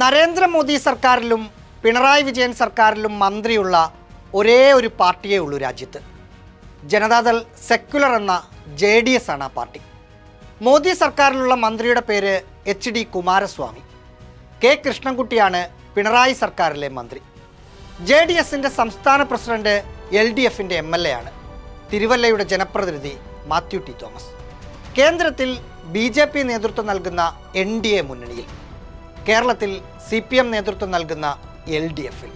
നരേന്ദ്രമോദി സർക്കാരിലും പിണറായി വിജയൻ സർക്കാരിലും മന്ത്രിയുള്ള ഒരേ ഒരു പാർട്ടിയേ ഉള്ളൂ രാജ്യത്ത്. ജനതാദൾ സെക്യുലർ എന്ന ജെ ഡി എസ് ആണ് ആ പാർട്ടി. മോദി സർക്കാരിലുള്ള മന്ത്രിയുടെ പേര് എച്ച് ഡി കുമാരസ്വാമി. കെ കൃഷ്ണൻകുട്ടിയാണ് പിണറായി സർക്കാരിലെ മന്ത്രി. ജെ ഡി എസിന്റെ സംസ്ഥാന പ്രസിഡന്റ് എൽ ഡി എഫിന്റെ എം എൽ എ ആണ്. തിരുവല്ലയുടെ ജനപ്രതിനിധി മാത്യു ടി തോമസ്. കേന്ദ്രത്തിൽ ബി ജെ പി നേതൃത്വം നൽകുന്ന എൻ ഡി എ മുന്നണിയിൽ. കേരളത്തിൽ സി പി എം നേതൃത്വം നൽകുന്ന എൽ ഡി എഫിൽ.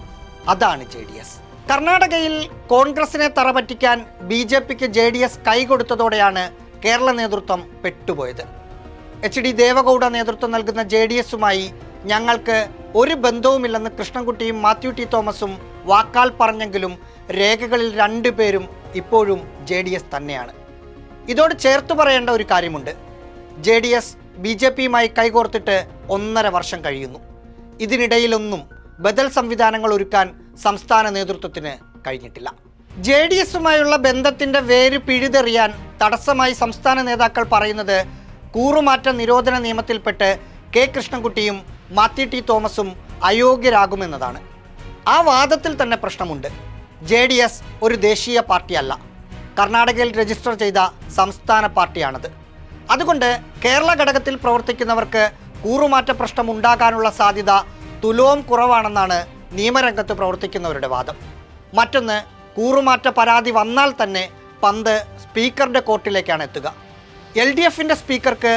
അതാണ് ജെ ഡി എസ്. കർണാടകയിൽ കോൺഗ്രസിനെ തറപറ്റിക്കാൻ ബി ജെ പിക്ക് ജെ ഡി എസ് കൈകൊടുത്തതോടെയാണ് കേരള നേതൃത്വം പെട്ടുപോയത്. എച്ച് ഡി ദേവഗൗഡ നേതൃത്വം നൽകുന്ന ജെ ഡി എസുമായി ഞങ്ങൾക്ക് ഒരു ബന്ധവുമില്ലെന്ന് കൃഷ്ണൻകുട്ടിയും മാത്യു ടി തോമസും വാക്കാൽ പറഞ്ഞെങ്കിലും രേഖകളിൽ രണ്ടു പേരും ഇപ്പോഴും ജെ ഡി എസ് തന്നെയാണ്. ഇതോട് ചേർത്ത് പറയേണ്ട ഒരു കാര്യമുണ്ട്. J D S B J പിയുമായി കൈകോർത്തിട്ട് ഒന്നര വർഷം കഴിയുന്നു. ഇതിനിടയിലൊന്നും ബദൽ സംവിധാനങ്ങൾ ഒരുക്കാൻ സംസ്ഥാന നേതൃത്വത്തിന് കഴിഞ്ഞിട്ടില്ല. ജെ ഡി എസുമായുള്ള ബന്ധത്തിന്റെ വേര് പിഴുതെറിയാൻ തടസ്സമായി സംസ്ഥാന നേതാക്കൾ പറയുന്നത് കൂറുമാറ്റ നിരോധന നിയമത്തിൽപ്പെട്ട് കെ കൃഷ്ണൻകുട്ടിയും മാത്യു ടി തോമസും അയോഗ്യരാകുമെന്നതാണ്. ആ വാദത്തിൽ തന്നെ പ്രശ്നമുണ്ട്. ജെ ഡി എസ് ഒരു ദേശീയ പാർട്ടിയല്ല. കർണാടകയിൽ രജിസ്റ്റർ ചെയ്ത സംസ്ഥാന പാർട്ടിയാണത്. അതുകൊണ്ട് കേരള ഘടകത്തിൽ പ്രവർത്തിക്കുന്നവർക്ക് കൂറുമാറ്റ പ്രശ്നം ഉണ്ടാകാനുള്ള സാധ്യത തുലോം കുറവാണെന്നാണ് നിയമരംഗത്ത് പ്രവർത്തിക്കുന്നവരുടെ വാദം. മറ്റൊന്ന് കൂറുമാറ്റ പരാതി വന്നാൽ തന്നെ പന്ത് സ്പീക്കറുടെ കോർട്ടിലേക്കാണ് എത്തുക. എൽ ഡി എഫിന്റെ സ്പീക്കർക്ക്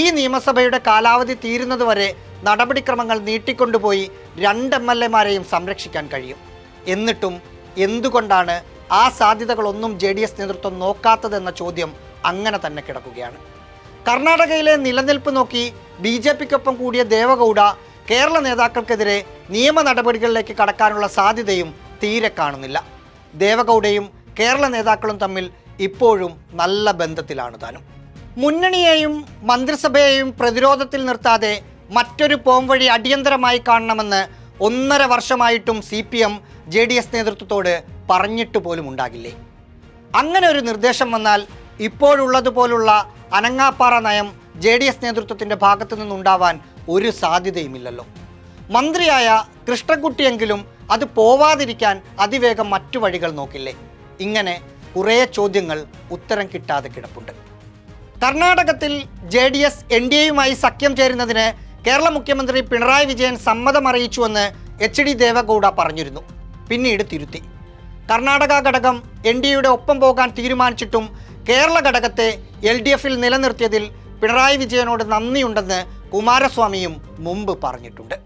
ഈ നിയമസഭയുടെ കാലാവധി തീരുന്നതുവരെ നടപടിക്രമങ്ങൾ നീട്ടിക്കൊണ്ടുപോയി രണ്ട് എം എൽ എമാരെയും സംരക്ഷിക്കാൻ കഴിയും. എന്നിട്ടും എന്തുകൊണ്ടാണ് ആ സാധ്യതകളൊന്നും ജെ ഡി എസ് നേതൃത്വം നോക്കാത്തതെന്ന ചോദ്യം അങ്ങനെ തന്നെ കിടക്കുകയാണ്. കർണാടകയിലെ നിലനിൽപ്പ് നോക്കി ബി ജെ പിക്കൊപ്പം കൂടിയ ദേവഗൗഡ കേരള നേതാക്കൾക്കെതിരെ നിയമ നടപടികളിലേക്ക് കടക്കാനുള്ള സാധ്യതയും തീരെ കാണുന്നില്ല. ദേവഗൗഡയും കേരള നേതാക്കളും തമ്മിൽ ഇപ്പോഴും നല്ല ബന്ധത്തിലാണ് താനും. മുന്നണിയെയും മന്ത്രിസഭയെയും പ്രതിരോധത്തിൽ നിർത്താതെ മറ്റൊരു പോംവഴി അടിയന്തരമായി കാണണമെന്ന് ഒന്നര വർഷമായിട്ടും C P M J D S നേതൃത്വത്തോട് പറഞ്ഞിട്ട് പോലും ഉണ്ടാകില്ലേ? അങ്ങനെ ഒരു നിർദ്ദേശം വന്നാൽ ഇപ്പോഴുള്ളതുപോലുള്ള അനങ്ങാപ്പാറ നയം ജെ ഡി എസ് നേതൃത്വത്തിന്റെ ഭാഗത്തു നിന്നുണ്ടാവാൻ ഒരു സാധ്യതയുമില്ലല്ലോ. മന്ത്രിയായ കൃഷ്ണൻകുട്ടിയെങ്കിലും അത് പോവാതിരിക്കാൻ അതിവേഗം മറ്റു വഴികൾ നോക്കില്ലേ? ഇങ്ങനെ കുറേ ചോദ്യങ്ങൾ ഉത്തരം കിട്ടാതെ കിടപ്പുണ്ട്. കർണാടകത്തിൽ J D S N D എയുമായി സഖ്യം ചേരുന്നതിന് കേരള മുഖ്യമന്ത്രി പിണറായി വിജയൻ സമ്മതം അറിയിച്ചുവെന്ന് എച്ച് ഡി ദേവഗൗഡ പറഞ്ഞിരുന്നു. പിന്നീട് തിരുത്തി. കർണാടക ഘടകം എൻ ഡി എയുടെ ഒപ്പം പോകാൻ തീരുമാനിച്ചിട്ടും കേരള ഘടകത്തെ എൽ ഡി എഫിൽ നിലനിർത്തിയതിൽ പിണറായി വിജയനോട് നന്ദിയുണ്ടെന്ന് കുമാരസ്വാമിയും മുമ്പ് പറഞ്ഞിട്ടുണ്ട്.